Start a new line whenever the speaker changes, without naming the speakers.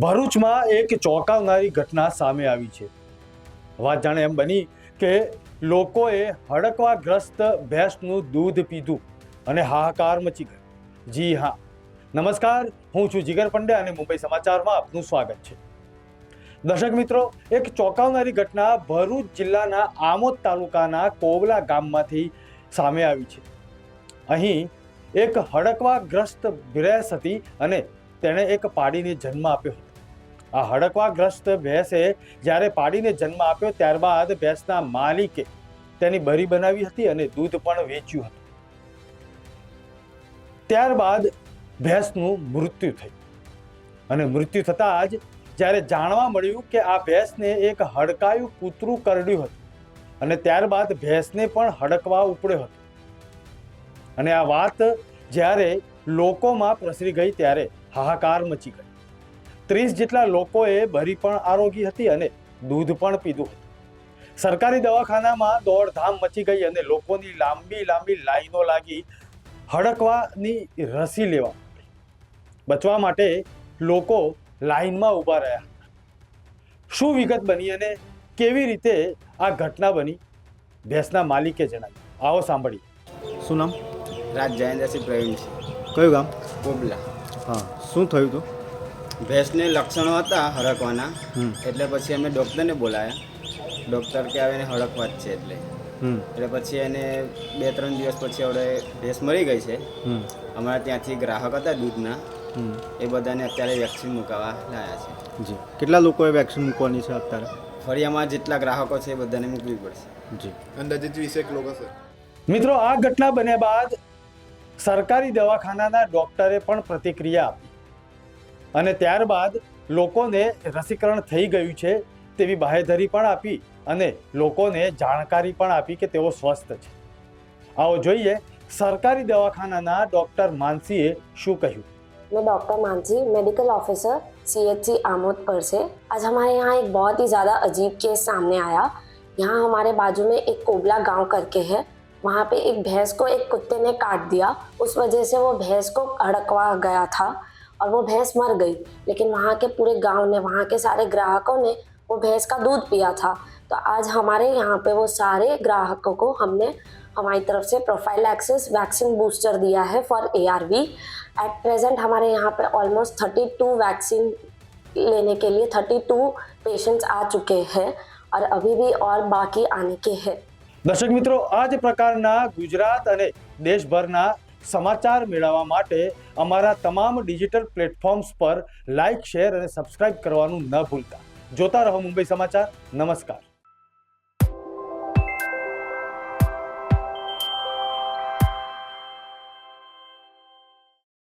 ભરૂચમાં એક ચોંકાવનારી ઘટના સામે આવી છે. વાત જાણે એમ બની કે લોકોએ હડકવાગ્રસ્ત ભેંસનું દૂધ પીધું અને હાહાકાર મચી ગયો. જી હા. નમસ્કાર, હું છું જીગર પંડ્યા અને મુંબઈ સમાચારમાં આપનું સ્વાગત છે. દર્શક મિત્રો, એક ચોંકાવનારી ઘટના ભરૂચ જિલ્લાના આમોદ તાલુકાના કોવલા ગામમાંથી સામે આવી છે. અહીં એક હડકવાગ્રસ્ત ભેંસ હતી અને તેણે એક પાડીને જન્મ આપ્યો હતો. આ હડકવાગ્રસ્ત ભેંસે જ્યારે પાડીને જન્મ આપ્યો ત્યારબાદ ભેંસના માલિકે તેની બરી બનાવી હતી અને દૂધ પણ વેચ્યું હતું. ત્યારબાદ ભેંસનું મૃત્યુ થયું. અને મૃત્યુ થતાં જ જ્યારે જાણવા મળ્યું કે આ ભેંસને એક હડકાયું કૂતરું કરડ્યું હતું અને ત્યારબાદ ભેંસને પણ હડકવા ઉપડ્યો હતો. અને આ વાત જ્યારે લોકોમાં પ્રસરી ગઈ ત્યારે હાહાકાર મચી ગયો. ત્રીસ જેટલા લોકોએ ભરી પણ આરોગી હતી અને દૂધ પણ પીધું હતું. સરકારી દવાખાનામાં દોડધામ મચી ગઈ અને લોકોની લાંબી લાંબી લાઈનો લાગી હડકવાની રસી લેવા બચવા માટે લોકો લાઈનમાં ઊભા રહ્યા શું વિગત બની અને કેવી રીતે આ ઘટના બની? ભેંસના માલિકે જણાવ્યું. આવો સાંભળીએ.
શું નામ?
રાજ જયેન્દ્રસિંહ પ્રવીણ છે
કયું ગામ?
કોબલા
હા શું થયું હતું
ભેંસને લક્ષણો હતા હરકવાના એટલે પછી અમે ડૉક્ટરને બોલાયા. ડૉક્ટર કે આવે એને હડકવા જ છે એટલે.
હમ.
એટલે પછી એને બે ત્રણ દિવસ પછી હવે ભેંસ મળી ગઈ છે.
હમ.
અમારા ત્યાંથી ગ્રાહક હતા દૂધના.
હમ.
એ બધાને અત્યારે વેક્સિન મૂકાવા લાયા છે.
જી. કેટલા લોકોએ વેક્સિન મૂકવાની છે અત્યારે?
ફળિયામાં જેટલા ગ્રાહકો છે એ બધાને મૂકવી પડશે.
જી.
અંદાજિત વીસેક લોકો છે.
મિત્રો આ ઘટના બન્યા બાદ સરકારી દવાખાનાના ડોક્ટરે પણ પ્રતિક્રિયા આપી અને ત્યારબાદ લોકોને રસીકરણ થઈ ગયું છે તેવી બાહેધરી પણ આપી અને લોકોને જાણકારી પણ આપી કે તેઓ સ્વસ્થ છે આવો જોઈએ સરકારી દવાખાનાના ડોક્ટર માનસીએ શું કહ્યું
मैं doctor Mansi medical officer CHC Amod पर से आज हमारे यहाँ एक बहुत ही ज़्यादा अजीब केस सामने आया यहाँ हमारे बाजू में एक कोबला गांव करके है वहाँ पे एक भैंस को एक कुत्ते ने काट दिया। उस वजह से वो भैंस को अड़कवा गया था और वो भैंस मर गई। लेकिन वहाँ के पूरे गाँव ने, वहाँ के सारे ग्राहकों ने वो भैंस का दूध पिया था। तो आज हमारे यहाँ पे वो सारे ग्राहकों को हमने, हमारी तरफ़ से प्रोफ़ाइल एक्सेस वैक्सीन बूस्टर दिया है for A R V at present हमारे यहाँ पे ऑलमोस्ट थर्टी टू वैक्सीन लेने के लिए थर्टी टू पेशेंट्स आ चुके हैं और अभी भी और बाकी आने के हैं।
દર્શક મિત્રો, આ જ પ્રકારના ગુજરાત અને દેશભરના સમાચાર મેળવવા માટે અમારા તમામ ડિજિટલ પ્લેટફોર્મ્સ પર લાઇક, શેર અને સબસ્ક્રાઇબ કરવાનું ન ભૂલતા. જોતા રહો મુંબઈ સમાચાર. નમસ્કાર.